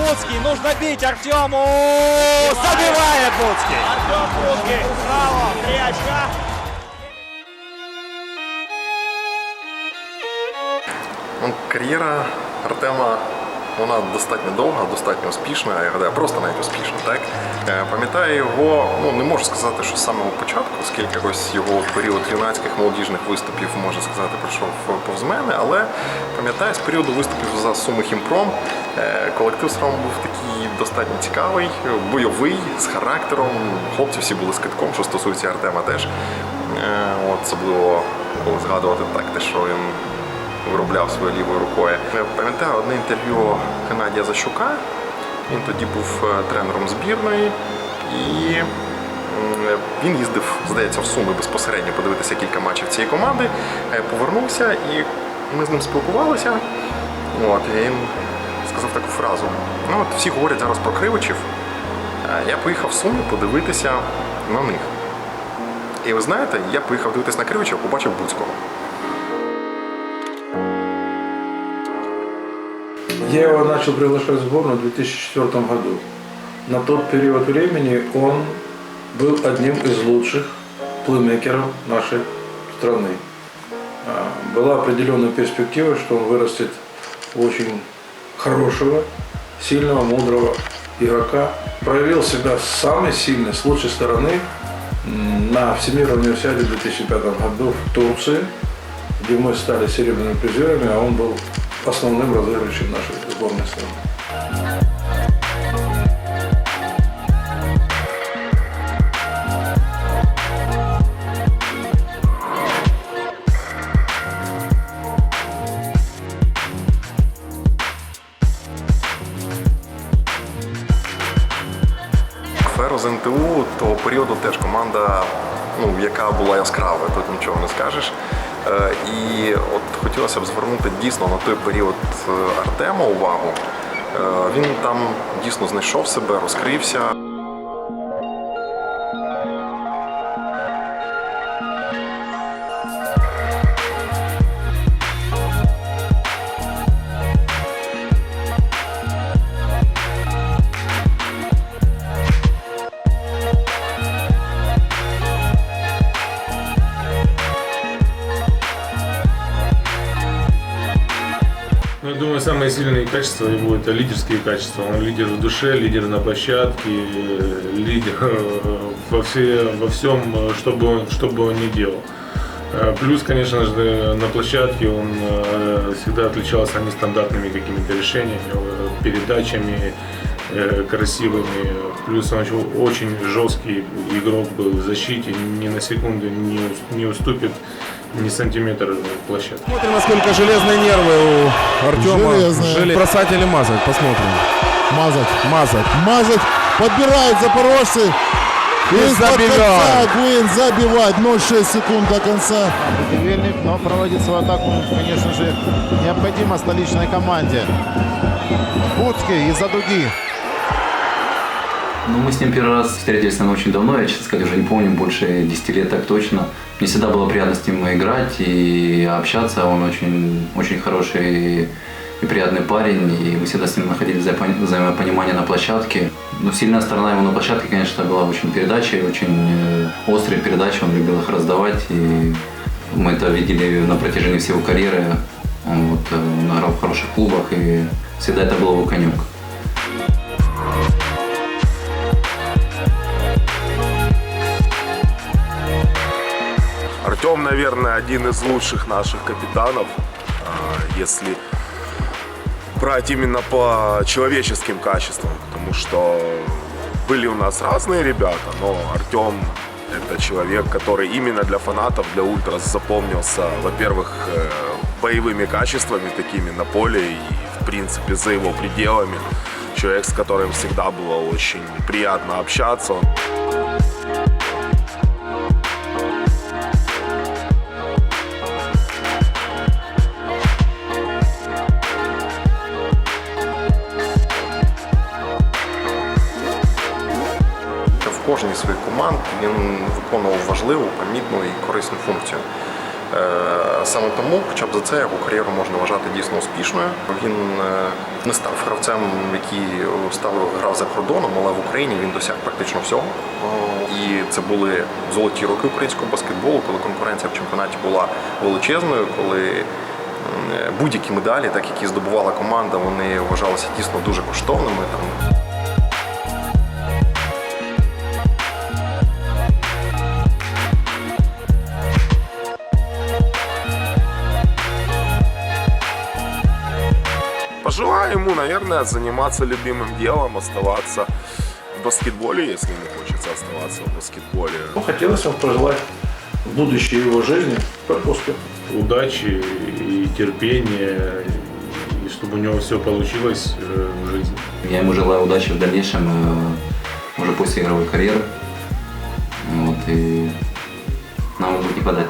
Буцкий. Нужно бить Артему. Забивает Буцкий. Артем Буцкий. Браво. Три очка. Ну, кар'єра Артема вона достатньо довга, достатньо успішна, я гадаю, просто навіть успішна. Так? Е, Пам'ятаю його, ну не можу сказати, що з самого початку, оскільки ось його період юнацьких молодіжних виступів, можна сказати, пройшов повз мене, але пам'ятаю з періоду виступів за Суми Хімпром. е, Колектив все був такий достатньо цікавий, бойовий, з характером. Хлопці всі були з китком, що стосується Артема теж. Е, особливо коли згадувати так, те, що він виробляв своєю лівою рукою. Я пам'ятаю одне інтерв'ю Геннадія Защука. Він тоді був е, тренером збірної, і він їздив, здається, в Суми безпосередньо подивитися кілька матчів цієї команди. Е, Повернувся і ми з ним спілкувалися. От, і він сказав таку фразу: ну от всі говорять зараз про кривичів. Я поїхав в Суми подивитися на них. І ви знаєте, я поїхав дивитися на Кривича, побачив Буцького. Я его начал приглашать в сборную в 2004 году. На тот период времени он был одним из лучших плеймейкеров нашей страны. А, Была определенная перспектива, что он вырастет в очень хорошего, сильного, мудрого игрока. Проявил себя с самой сильной, с лучшей стороны на Всемирном универсиаде в 2005 году в Турции, где мы стали серебряными призерами, а он был основным разыгрывающим нашей сборной страны. Феро з НТУ того періоду теж команда, ну, яка була яскравою, тут нічого не скажеш. Е, І от хотілося б звернути дійсно на той період е, Артема увагу. Е, Він там дійсно знайшов себе, розкрився. Думаю, самые сильные качества его это лидерские качества. Он лидер в душе, лидер на площадке, лидер во, все, во всем, что бы, он, что бы он ни делал. Э, Плюс, конечно же, на площадке он э, всегда отличался нестандартными какими-то решениями, э, передачами э, красивыми. Плюс он очень, жесткий игрок был в защите, ни на секунду не уступит ни сантиметр площадки. Смотрим, насколько железные нервы у Артема. Железные. Желе- Бросать или мазать? Посмотрим. Мазать. Мазать. Мазать. Подбирают запорожцы. Гуин забивает. Гуин забивает. 0,6 секунд до конца. Вельник, но проводит свою атаку, конечно же, необходимо столичной команде. Буцкий из-за дуги. Ну, мы с ним первый раз встретились, наверное, очень давно, я, честно сказать, уже не помню, больше 10 лет так точно. Мне всегда было приятно с ним играть и общаться, он очень, очень хороший и приятный парень, и мы всегда с ним находили взаимо- взаимопонимание на площадке. Но сильная сторона его на площадке, конечно, была очень передачи, очень э, острые передачи, он любил их раздавать, и мы это видели на протяжении всей его карьеры. Он вот, э, играл в хороших клубах, и всегда это был его конек. Артем, наверное, один из лучших наших капитанов, а, если брать именно по человеческим качествам, потому что были у нас разные ребята, но Артем это человек, который именно для фанатов, для ультрас запомнился, во-первых, э, боевыми качествами такими на поле и, в принципе, за его пределами. Человек, с которым всегда было очень приятно общаться. Кожній з своїх команд він виконував важливу, помітну і корисну функцію. Е, Саме тому, хоча б за це його кар'єру можна вважати дійсно успішною. Він е, не став гравцем, який став грав за кордоном, але в Україні він досяг практично всього. І це були золоті роки українського баскетболу, коли конкуренція в чемпіонаті була величезною, коли будь-які медалі, так які здобувала команда, вони вважалися дійсно дуже коштовними. Там Пожелаю ему, наверное, заниматься любимым делом, оставаться в баскетболе, если ему хочется оставаться в баскетболе. Ну, хотелось ему пожелать в будущей его жизни успеха. Удачи и терпения, и чтобы у него все получилось э, в жизни. Я ему желаю удачи в дальнейшем, э, уже после игровой карьеры. Вот, и нам будет не подать.